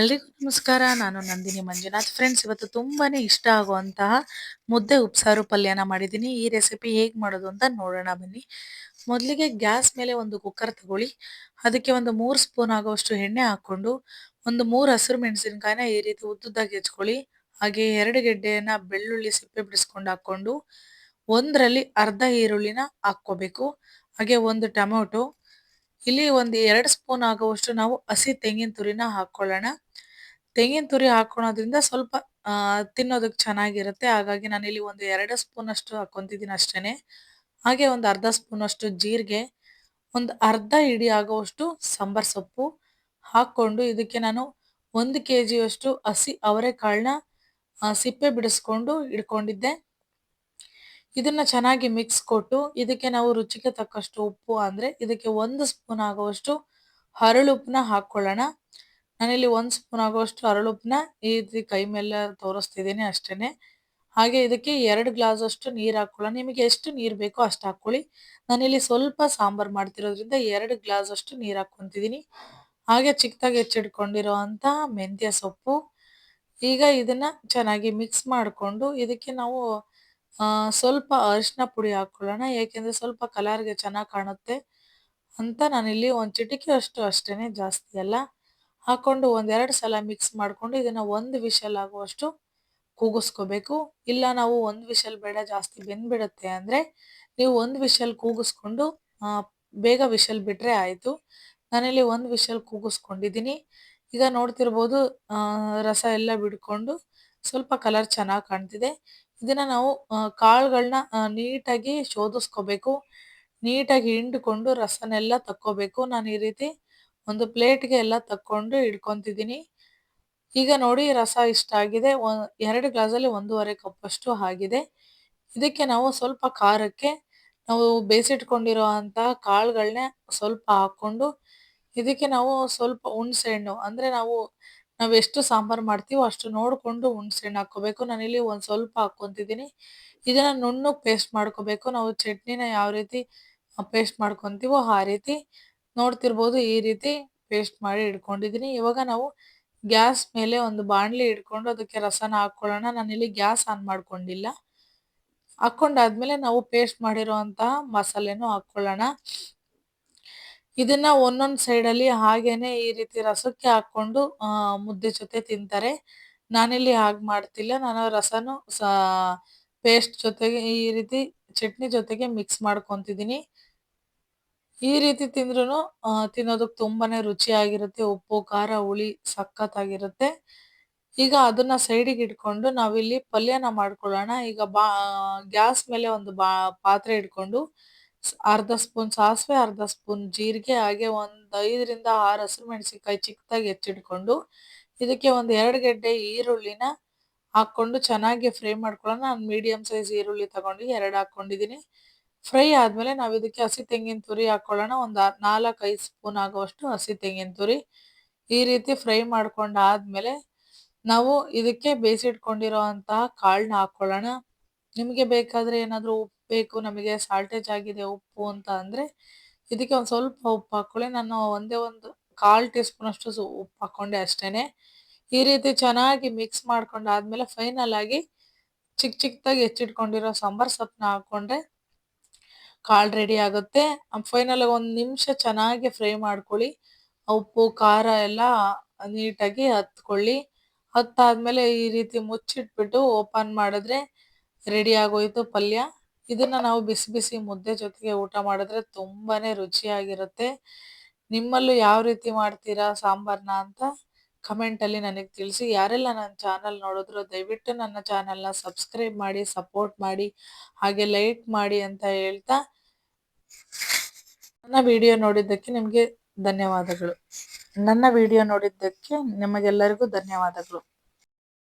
ಎಲ್ರಿಗೂ ನಮಸ್ಕಾರ. ನಾನು ನಂದಿನಿ ಮಂಜುನಾಥ್. ಫ್ರೆಂಡ್ಸ್ ಇವತ್ತು ತುಂಬಾನೇ ಇಷ್ಟ ಆಗುವಂತಹ ಮುದ್ದೆ ಉಪ್ಸಾರು ಪಲ್ಯನ ಮಾಡಿದ್ದೀನಿ. ಈ ರೆಸಿಪಿ ಹೇಗೆ ಮಾಡೋದು ಅಂತ ನೋಡೋಣ ಬನ್ನಿ. ಮೊದಲಿಗೆ ಗ್ಯಾಸ್ ಮೇಲೆ ಒಂದು ಕುಕ್ಕರ್ ತಗೊಳ್ಳಿ. ಅದಕ್ಕೆ ಒಂದು ಮೂರು ಸ್ಪೂನ್ ಆಗುವಷ್ಟು ಎಣ್ಣೆ ಹಾಕೊಂಡು ಒಂದು ಮೂರು ಹಸಿರು ಮೆಣಸಿನಕಾಯಿನ ಈ ರೀತಿ ಉದ್ದುದ್ದಾಗಿ ಹೆಚ್ಕೊಳ್ಳಿ. ಹಾಗೆ ಎರಡು ಗೆಡ್ಡೆಯನ್ನ ಬೆಳ್ಳುಳ್ಳಿ ಸಿಪ್ಪೆ ಬಿಡಿಸ್ಕೊಂಡು ಹಾಕೊಂಡು ಒಂದರಲ್ಲಿ ಅರ್ಧ ಈರುಳ್ಳಿನ ಹಾಕ್ಕೋಬೇಕು. ಹಾಗೆ ಒಂದು ಟೊಮೊಟೊ. ಇಲ್ಲಿ ಒಂದು ಎರಡು ಸ್ಪೂನ್ ಆಗುವಷ್ಟು ನಾವು ಹಸಿ ತೆಂಗಿನ ತುರಿನ ಹಾಕೊಳ್ಳೋಣ ತೆಂಗಿನ ತುರಿ ಹಾಕೊಳೋದ್ರಿಂದ ಸ್ವಲ್ಪ ತಿನ್ನೋದಕ್ಕೆ ಚೆನ್ನಾಗಿರುತ್ತೆ. ಹಾಗಾಗಿ ನಾನಿಲ್ಲಿ ಒಂದು ಎರಡು ಸ್ಪೂನ್ ಅಷ್ಟು ಅಷ್ಟೇ ಹಾಗೆ ಒಂದು ಅರ್ಧ ಸ್ಪೂನ್ ಅಷ್ಟು ಜೀರಿಗೆ, ಒಂದು ಅರ್ಧ ಇಡಿ ಆಗುವಷ್ಟು ಸಾಂಬಾರ್ ಸೊಪ್ಪು ಹಾಕ್ಕೊಂಡು ಇದಕ್ಕೆ ನಾನು ಒಂದು ಕೆ ಜಿಯಷ್ಟು ಹಸಿ ಅವರೆಕಾಳನ್ನ ಸಿಪ್ಪೆ ಬಿಡಿಸ್ಕೊಂಡು ಇಡ್ಕೊಂಡಿದ್ದೆ ಇದನ್ನ ಚೆನ್ನಾಗಿ ಮಿಕ್ಸ್ ಕೊಟ್ಟು ಇದಕ್ಕೆ ನಾವು ರುಚಿಗೆ ತಕ್ಕಷ್ಟು ಉಪ್ಪು ಅಂದರೆ ಇದಕ್ಕೆ ಒಂದು ಸ್ಪೂನ್ ಆಗುವಷ್ಟು ಹರಳುಪ್ಪನ್ನ ಹಾಕೊಳ್ಳೋಣ ನಾನಿಲ್ಲಿ ಒಂದು ಸ್ಪೂನ್ ಆಗುವಷ್ಟು ಅರಳುಪ್ಪನ್ನ ಈ ಕೈ ಮೇಲೆ ತೋರಿಸ್ತಿದ್ದೀನಿ ಅಷ್ಟೇ ಹಾಗೆ ಇದಕ್ಕೆ ಎರಡು ಗ್ಲಾಸ್ ಅಷ್ಟು ನೀರು ಹಾಕೊಳ್ಳೋಣ. ನಿಮಗೆ ಎಷ್ಟು ನೀರು ಬೇಕೋ ಅಷ್ಟು ಹಾಕ್ಕೊಳ್ಳಿ ನಾನಿಲ್ಲಿ ಸ್ವಲ್ಪ ಸಾಂಬಾರು ಮಾಡ್ತಿರೋದ್ರಿಂದ ಎರಡು ಗ್ಲಾಸ್ ಅಷ್ಟು ನೀರು ಹಾಕ್ಕೊತಿದ್ದೀನಿ. ಹಾಗೆ ಚಿಕ್ಕದಾಗಿ ಹೆಚ್ಚಿಟ್ಕೊಂಡಿರೋ ಅಂತ ಮೆಂತ್ಯ ಸೊಪ್ಪು. ಈಗ ಇದನ್ನ ಚೆನ್ನಾಗಿ ಮಿಕ್ಸ್ ಮಾಡಿಕೊಂಡು ಇದಕ್ಕೆ ನಾವು ಸ್ವಲ್ಪ ಅರಿಶಿನ ಪುಡಿ ಹಾಕೊಳ್ಳೋಣ. ಏಕೆಂದರೆ ಸ್ವಲ್ಪ ಕಲರ್ಗೆ ಚೆನ್ನಾಗಿ ಕಾಣುತ್ತೆ ಅಂತ ನಾನಿಲ್ಲಿ ಒಂದು ಚಿಟಿಕೆ ಅಷ್ಟು ಅಷ್ಟೇ ಜಾಸ್ತಿ ಅಲ್ಲ. ಹಾಕೊಂಡು ಒಂದೆರಡು ಸಲ ಮಿಕ್ಸ್ ಮಾಡಿಕೊಂಡು ಇದನ್ನು ಒಂದು ವಿಷಲ್ ಆಗುವಷ್ಟು ಕೂಗಿಸ್ಕೋಬೇಕು. ಇಲ್ಲ ನಾವು ಒಂದು ವಿಷಲ್ ಬೇಡ, ಜಾಸ್ತಿ ಬೆಂದ್ಬಿಡುತ್ತೆ ಅಂದರೆ ನೀವು ಒಂದು ವಿಷಲ್ ಕೂಗಿಸ್ಕೊಂಡು ಬೇಗ ವಿಷಲ್ ಬಿಟ್ಟರೆ ಆಯಿತು. ನಾನಿಲ್ಲಿ ಒಂದು ವಿಷಲ್ ಕೂಗಿಸ್ಕೊಂಡಿದ್ದೀನಿ. ಈಗ ನೋಡ್ತಿರ್ಬೋದು ರಸ ಎಲ್ಲ ಬಿಡ್ಕೊಂಡು ಸ್ವಲ್ಪ ಕಲರ್ ಚೆನ್ನಾಗಿ ಕಾಣ್ತಿದೆ. ಇದನ್ನು ನಾವು ಕಾಳುಗಳನ್ನ ನೀಟಾಗಿ ಶೋಧಿಸ್ಕೋಬೇಕು. ನೀಟಾಗಿ ಹಿಂಡ್ಕೊಂಡು ರಸನೆಲ್ಲ ತಕ್ಕೋಬೇಕು. ನಾನು ಈ ರೀತಿ ಒಂದು ಪ್ಲೇಟ್ಗೆ ಎಲ್ಲ ತಕ್ಕೊಂಡು ಇಟ್ಕೊತಿದ್ದೀನಿ ಈಗ ನೋಡಿ ರಸ ಇಷ್ಟ ಆಗಿದೆ. ಎರಡು ಗ್ಲಾಸಲ್ಲಿ ಒಂದೂವರೆ ಕಪ್ಪಷ್ಟು ಆಗಿದೆ. ಇದಕ್ಕೆ ನಾವು ಸ್ವಲ್ಪ ಖಾರಕ್ಕೆ, ನಾವು ಬೇಯಿಸಿಟ್ಕೊಂಡಿರೋ ಅಂತಹ ಕಾಳುಗಳನ್ನೇ ಸ್ವಲ್ಪ ಹಾಕ್ಕೊಂಡು, ಇದಕ್ಕೆ ನಾವು ಸ್ವಲ್ಪ ಹುಣ್ಸೆಹಣ್ಣು. ಅಂದರೆ ನಾವು ನಾವು ಎಷ್ಟು ಸಾಂಬಾರು ಮಾಡ್ತೀವೋ ಅಷ್ಟು ನೋಡಿಕೊಂಡು ಹುಣ್ಸೆಹಣ್ಣು ಹಾಕ್ಕೋಬೇಕು. ನಾನಿಲ್ಲಿ ಒಂದು ಸ್ವಲ್ಪ ಹಾಕ್ಕೊತಿದ್ದೀನಿ. ಇದನ್ನು ನುಣ್ಣಗೆ ಪೇಸ್ಟ್ ಮಾಡ್ಕೋಬೇಕು. ನಾವು ಚಟ್ನಿನ ಯಾವ ರೀತಿ ಪೇಸ್ಟ್ ಮಾಡ್ಕೊತೀವೋ ಆ ರೀತಿ. ನೋಡ್ತಿರ್ಬೋದು ಈ ರೀತಿ ಪೇಸ್ಟ್ ಮಾಡಿ ಇಟ್ಕೊಂಡಿದ್ದೀನಿ ಇವಾಗ ನಾವು ಗ್ಯಾಸ್ ಮೇಲೆ ಒಂದು ಬಾಣಲಿ ಇಟ್ಕೊಂಡು ಅದಕ್ಕೆ ರಸನ ಹಾಕ್ಕೊಳ್ಳೋಣ ನಾನಿಲ್ಲಿ ಗ್ಯಾಸ್ ಆನ್ ಮಾಡ್ಕೊಂಡಿಲ್ಲ. ಹಾಕ್ಕೊಂಡಾದ್ಮೇಲೆ ನಾವು ಪೇಸ್ಟ್ ಮಾಡಿರುವಂತಹ ಮಸಾಲೆನೂ ಹಾಕ್ಕೊಳ್ಳೋಣ ಇದನ್ನ ಒಂದೊಂದು ಸೈಡಲ್ಲಿ ಹಾಗೇನೆ ಈ ರೀತಿ ರಸಕ್ಕೆ ಹಾಕೊಂಡು ಮುದ್ದೆ ಜೊತೆ ತಿಂತಾರೆ. ನಾನಿಲ್ಲಿ ಹಾಗೆ ಮಾಡ್ತಿಲ್ಲ. ನಾನು ರಸನು ಪೇಸ್ಟ್ ಜೊತೆಗೆ ಈ ರೀತಿ ಚಟ್ನಿ ಜೊತೆಗೆ ಮಿಕ್ಸ್ ಮಾಡ್ಕೊತಿದ್ದೀನಿ ಈ ರೀತಿ ತಿಂದ್ರೂ ತಿನ್ನೋದಕ್ಕೆ ತುಂಬಾನೇ ರುಚಿಯಾಗಿರುತ್ತೆ. ಉಪ್ಪು, ಖಾರ, ಹುಳಿ ಸಖತ್ತಾಗಿರುತ್ತೆ. ಈಗ ಅದನ್ನ ಸೈಡಿಗೆ ಇಟ್ಕೊಂಡು ನಾವಿಲ್ಲಿ ಪಲ್ಯನ ಮಾಡ್ಕೊಳ್ಳೋಣ. ಈಗ ಬಾ ಗ್ಯಾಸ್ ಮೇಲೆ ಒಂದು ಬಾ, ಪಾತ್ರೆ ಇಟ್ಕೊಂಡು ಅರ್ಧ ಸ್ಪೂನ್ ಸಾಸಿವೆ, ಅರ್ಧ ಸ್ಪೂನ್ ಜೀರಿಗೆ, ಹಾಗೆ ಒಂದು ಐದರಿಂದ ಆರು ಹಸಿರು ಮೆಣಸಿನ್ಕಾಯಿ ಚಿಕ್ಕದಾಗಿ ಹೆಚ್ಚಿಟ್ಕೊಂಡು ಇದಕ್ಕೆ ಒಂದು ಎರಡು ಗೆಡ್ಡೆ ಈರುಳ್ಳಿನ ಹಾಕ್ಕೊಂಡು ಚೆನ್ನಾಗಿ ಫ್ರೈ ಮಾಡ್ಕೊಳ್ಳೋಣ. ನಾನು ಮೀಡಿಯಮ್ ಸೈಜ್ ಈರುಳ್ಳಿ ತಗೊಂಡು ಎರಡು ಹಾಕ್ಕೊಂಡಿದ್ದೀನಿ ಫ್ರೈ ಆದಮೇಲೆ ನಾವು ಇದಕ್ಕೆ ಹಸಿ ತೆಂಗಿನ ತುರಿ ಹಾಕ್ಕೊಳ್ಳೋಣ ಒಂದು ನಾಲ್ಕು ಐದು ಸ್ಪೂನ್ ಆಗುವಷ್ಟು ಹಸಿ ತೆಂಗಿನ ತುರಿ ಈ ರೀತಿ ಫ್ರೈ ಮಾಡ್ಕೊಂಡು ಆದಮೇಲೆ ನಾವು ಇದಕ್ಕೆ ಬೇಯಿಸಿಟ್ಕೊಂಡಿರೋ ಅಂತಹ ಕಾಳನ್ನ ಹಾಕ್ಕೊಳ್ಳೋಣ ನಿಮಗೆ ಬೇಕಾದರೆ ಏನಾದರೂ ಉಪ್ಪು ಬೇಕು, ನಮಗೆ ಸಾಲ್ಟೇಜ್ ಆಗಿದೆ ಉಪ್ಪು ಅಂತ ಅಂದರೆ ಇದಕ್ಕೆ ಒಂದು ಸ್ವಲ್ಪ ಉಪ್ಪು ಹಾಕ್ಕೊಳ್ಳಿ ನಾನು ಒಂದೇ ಒಂದು ಕಾಲು ಟೀ ಸ್ಪೂನ್ ಅಷ್ಟು ಉಪ್ಪು ಹಾಕ್ಕೊಂಡೆ ಅಷ್ಟೇ ಈ ರೀತಿ ಚೆನ್ನಾಗಿ ಮಿಕ್ಸ್ ಮಾಡ್ಕೊಂಡಾದ್ಮೇಲೆ ಫೈನಲ್ ಆಗಿ ಚಿಕ್ಕ ಚಿಕ್ಕದಾಗಿ ಹೆಚ್ಚಿಟ್ಕೊಂಡಿರೋ ಸಾಂಬಾರ್ ಸೊಪ್ಪನ್ನ ಹಾಕ್ಕೊಂಡ್ರೆ ಕಾಳು ರೆಡಿ ಆಗುತ್ತೆ. ಫೈನಲ್ ಒಂದು ನಿಮಿಷ ಚೆನ್ನಾಗಿ ಫ್ರೈ ಮಾಡ್ಕೊಳ್ಳಿ. ಉಪ್ಪು, ಖಾರ ಎಲ್ಲ ನೀಟಾಗಿ ಹತ್ಕೊಳ್ಳಿ. ಹತ್ತಾದ್ಮೇಲೆ ಈ ರೀತಿ ಮುಚ್ಚಿಟ್ಬಿಟ್ಟು ಓಪನ್ ಮಾಡಿದ್ರೆ ರೆಡಿ ಆಗೋಯ್ತು ಪಲ್ಯ. ಇದನ್ನ ನಾವು ಬಿಸಿ ಬಿಸಿ ಮುದ್ದೆ ಜೊತೆಗೆ ಊಟ ಮಾಡಿದ್ರೆ ತುಂಬಾನೇ ರುಚಿಯಾಗಿರುತ್ತೆ. ನಿಮ್ಮಲ್ಲೂ ಯಾವ ರೀತಿ ಮಾಡ್ತೀರಾ ಸಾಂಬಾರ್ನ ಅಂತ ಕಮೆಂಟ್ ಅಲ್ಲಿ ನನಗೆ ತಿಳಿಸಿ. ಯಾರೆಲ್ಲ ನನ್ನ ಚಾನಲ್ ನೋಡಿದ್ರು ದಯವಿಟ್ಟು ನನ್ನ ಚಾನಲ್ನ ಸಬ್ಸ್ಕ್ರೈಬ್ ಮಾಡಿ ಸಪೋರ್ಟ್ ಮಾಡಿ, ಹಾಗೆ ಲೈಕ್ ಮಾಡಿ ಅಂತ ಹೇಳ್ತಾ ನನ್ನ ವಿಡಿಯೋ ನೋಡಿದ್ದಕ್ಕೆ ನಿಮಗೆ ಧನ್ಯವಾದಗಳು. ನನ್ನ ವಿಡಿಯೋ ನೋಡಿದ್ದಕ್ಕೆ ನಿಮಗೆಲ್ಲರಿಗೂ ಧನ್ಯವಾದಗಳು.